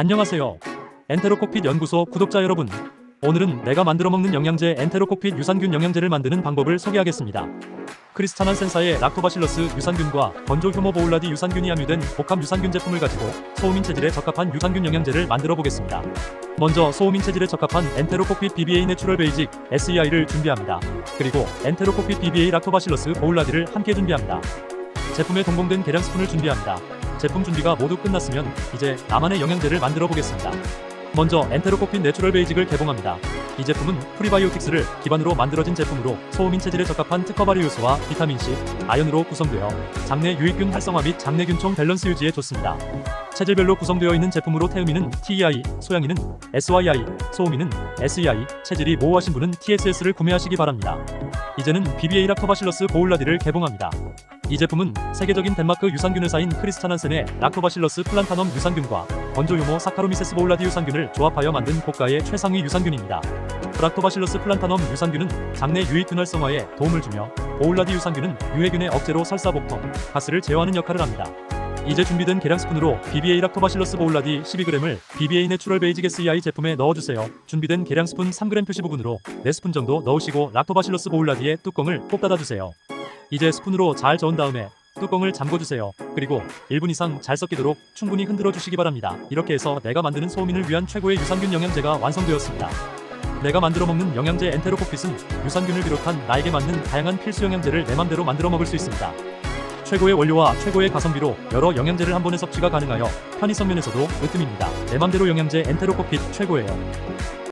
안녕하세요. 엔테로콕핏 연구소 구독자 여러분. 오늘은 내가 만들어 먹는 영양제 엔테로콕핏 유산균 영양제를 만드는 방법을 소개하겠습니다. 크리스타난 센사의 락토바실러스 유산균과 건조 효모 보울라디 유산균이 함유된 복합 유산균 제품을 가지고 소음인 체질에 적합한 유산균 영양제를 만들어 보겠습니다. 먼저 소음인 체질에 적합한 엔테로콕핏 BBA 내추럴 베이직 SEI를 준비합니다. 그리고 엔테로콕핏 BBA 락토바실러스 보울라디를 함께 준비합니다. 제품에 동봉된 계량 스푼을 준비합니다. 제품 준비가 모두 끝났으면 이제 나만의 영양제를 만들어 보겠습니다. 먼저 엔테로코핀 내추럴 베이직을 개봉합니다. 이 제품은 프리바이오틱스를 기반으로 만들어진 제품으로 소음인 체질에 적합한 특허 발효 요소와 비타민C, 아연으로 구성되어 장내 유익균 활성화 및 장내 균총 밸런스 유지에 좋습니다. 체질별로 구성되어 있는 제품으로 태음인은 TEI, 소양인은 SYI, 소음인은 SEI, 체질이 모호하신 분은 TSS를 구매하시기 바랍니다. 이제는 BBA 락토바실러스 보울라디를 개봉합니다. 이 제품은 세계적인 덴마크 유산균 회사인 크리스타난센의 락토바실러스 플란타넘 유산균과 건조효모 사카로미세스 보울라디 유산균을 조합하여 만든 고가의 최상위 유산균입니다. 락토바실러스 플란타넘 유산균은 장내 유익균 활성화에 도움을 주며 보울라디 유산균은 유해균의 억제로 설사복통, 가스를 제어하는 역할을 합니다. 이제 준비된 계량 스푼으로 BBA 락토바실러스 보울라디 12g을 BBA 내추럴 베이직 SEI 제품에 넣어주세요. 준비된 계량 스푼 3g 표시 부분으로 4스푼 정도 넣으시고 락토바실러스 보울라디의 뚜껑을 꼭 닫아주세요. 이제 스푼으로 잘 저은 다음에 뚜껑을 잠궈주세요. 그리고 1분 이상 잘 섞이도록 충분히 흔들어 주시기 바랍니다. 이렇게 해서 내가 만드는 소민을 위한 최고의 유산균 영양제가 완성되었습니다. 내가 만들어 먹는 영양제 엔테로코핏은 유산균을 비롯한 나에게 맞는 다양한 필수 영양제를 내 맘대로 만들어 먹을 수 있습니다. 최고의 원료와 최고의 가성비로 여러 영양제를 한 번에 섭취가 가능하여 편의성 면에서도 으뜸입니다. 내 맘대로 영양제 엔테로코핏 최고예요.